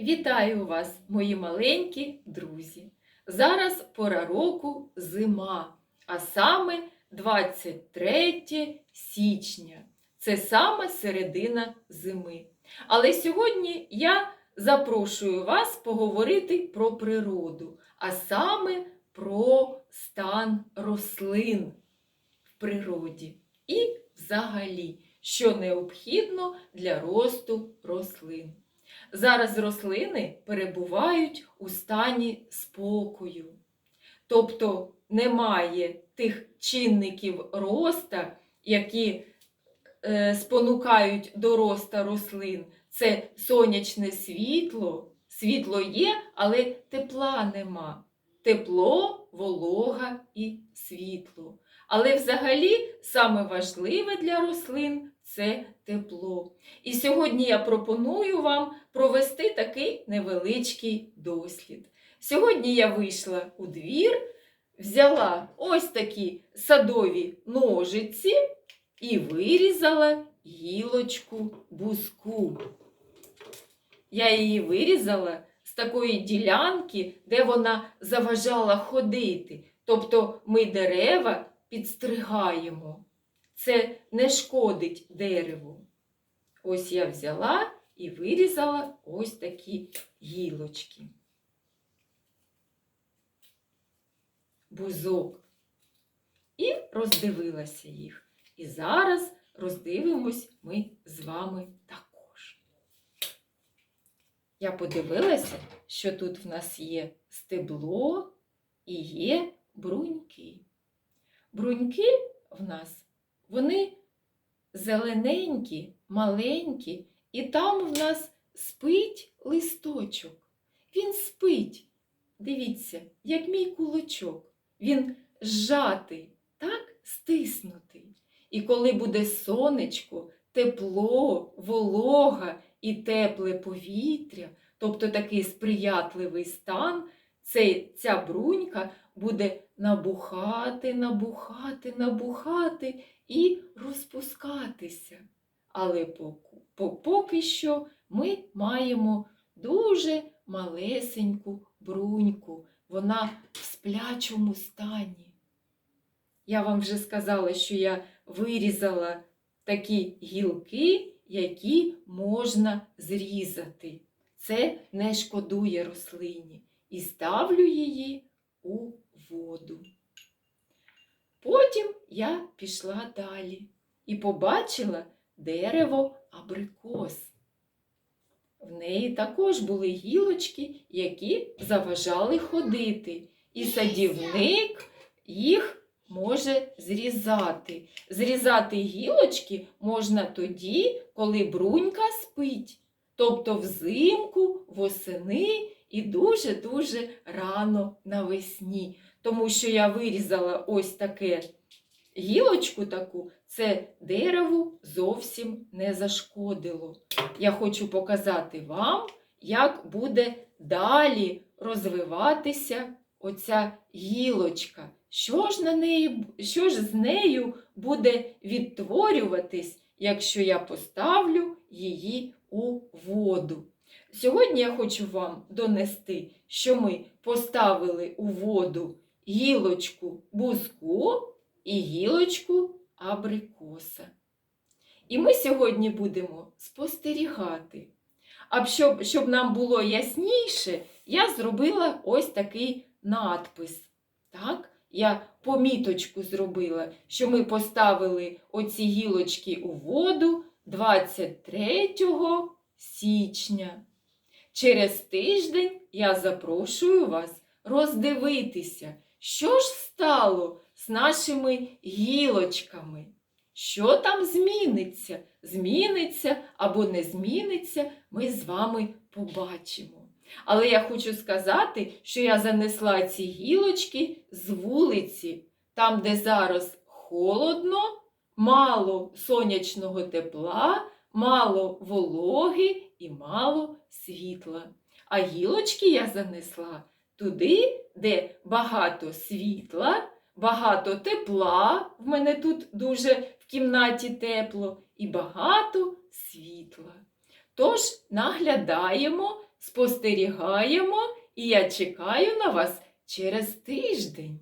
Вітаю вас, мої маленькі друзі! Зараз пора року зима, а саме 23 січня. Це саме середина зими. Але сьогодні я запрошую вас поговорити про природу, а саме про стан рослин в природі і взагалі, що необхідно для росту рослин. Зараз рослини перебувають у стані спокою. Тобто немає тих чинників роста, які е, спонукають до роста рослин. Це сонячне світло. Світло є, але тепла нема. Тепло, волога і світло. Але взагалі саме важливе для рослин це тепло. І сьогодні я пропоную вам провести такий невеличкий дослід. Сьогодні я вийшла у двір, взяла ось такі садові ножиці і вирізала гілочку бузку. Я її вирізала з такої ділянки, де вона заважала ходити. Тобто ми дерева підстригаємо. Це не шкодить дереву. Ось я взяла і вирізала ось такі гілочки. Бузок. І роздивилася їх. І зараз роздивимось ми з вами також. Я подивилася, що тут в нас є стебло і є бруньки. Бруньки в нас, вони зелененькі, маленькі, і там в нас спить листочок. Він спить. Дивіться, як мій кулачок. Він зжатий, так стиснутий. І коли буде сонечко, тепло, волога і тепле повітря, тобто такий сприятливий стан, ця брунька буде набухати, набухати, набухати і розпускатися. Але поки що ми маємо дуже малесеньку бруньку. Вона в сплячому стані. Я вам вже сказала, що я вирізала такі гілки, які можна зрізати. Це не шкодує рослині. І ставлю її у воду. Потім я пішла далі і побачила дерево абрикос. В неї також були гілочки, які заважали ходити, і садівник їх може зрізати. Зрізати гілочки можна тоді, коли брунька спить, тобто взимку, восени і дуже-дуже рано навесні. Тому що я вирізала ось таке гілочку таку, це дереву зовсім не зашкодило. Я хочу показати вам, як буде далі розвиватися оця гілочка. Що ж, на неї, що ж з нею буде відтворюватись, якщо я поставлю її у воду? Сьогодні я хочу вам донести, що ми поставили у воду гілочку бузку і гілочку абрикоса. І ми сьогодні будемо спостерігати. А щоб, щоб нам було ясніше, я зробила ось такий надпис. Так? Я поміточку зробила, що ми поставили оці гілочки у воду 23 січня. Через тиждень я запрошую вас роздивитися, що ж стало з нашими гілочками. Що там зміниться? Зміниться або не зміниться, ми з вами побачимо. Але я хочу сказати, що я занесла ці гілочки з вулиці, там, де зараз холодно, мало сонячного тепла, мало вологи і мало світла. А гілочки я занесла туди, де багато світла, багато тепла. В мене тут дуже в кімнаті тепло і багато світла. Тож наглядаємо, спостерігаємо, і я чекаю на вас через тиждень.